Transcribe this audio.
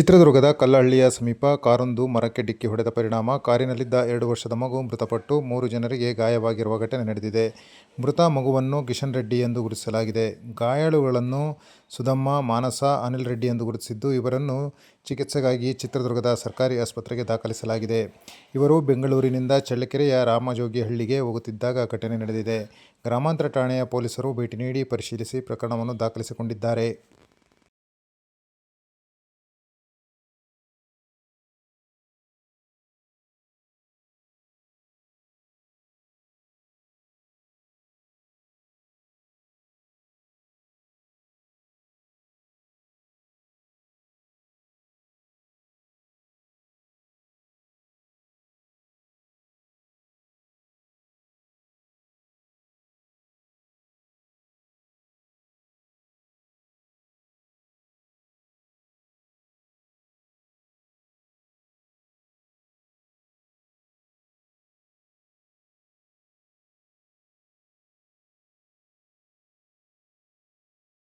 ಚಿತ್ರದುರ್ಗದ ಕಲ್ಲಹಳ್ಳಿಯ ಸಮೀಪ ಕಾರೊಂದು ಮರಕ್ಕೆ ಡಿಕ್ಕಿ ಹೊಡೆದ ಪರಿಣಾಮ, ಕಾರಿನಲ್ಲಿದ್ದ ಎರಡು ವರ್ಷದ ಮಗು ಮೃತಪಟ್ಟು ಮೂರು ಜನರಿಗೆ ಗಾಯವಾಗಿರುವ ಘಟನೆ ನಡೆದಿದೆ. ಮೃತ ಮಗುವನ್ನು ಕಿಶನ್ ರೆಡ್ಡಿ ಎಂದು ಗುರುತಿಸಲಾಗಿದೆ. ಗಾಯಾಳುಗಳನ್ನು ಸುಧಮ್ಮ, ಮಾನಸ, ಅನಿಲ್ ರೆಡ್ಡಿ ಎಂದು ಗುರುತಿಸಿದ್ದು, ಇವರನ್ನು ಚಿಕಿತ್ಸೆಗಾಗಿ ಚಿತ್ರದುರ್ಗದ ಸರ್ಕಾರಿ ಆಸ್ಪತ್ರೆಗೆ ದಾಖಲಿಸಲಾಗಿದೆ. ಇವರು ಬೆಂಗಳೂರಿನಿಂದ ಚಳ್ಳಕೆರೆಯ ರಾಮಜೋಗಿಹಳ್ಳಿಗೆ ಹೋಗುತ್ತಿದ್ದಾಗ ಘಟನೆ ನಡೆದಿದೆ. ಗ್ರಾಮಾಂತರ ಠಾಣೆಯ ಪೊಲೀಸರು ಭೇಟಿ ನೀಡಿ ಪರಿಶೀಲಿಸಿ ಪ್ರಕರಣವನ್ನು ದಾಖಲಿಸಿಕೊಂಡಿದ್ದಾರೆ.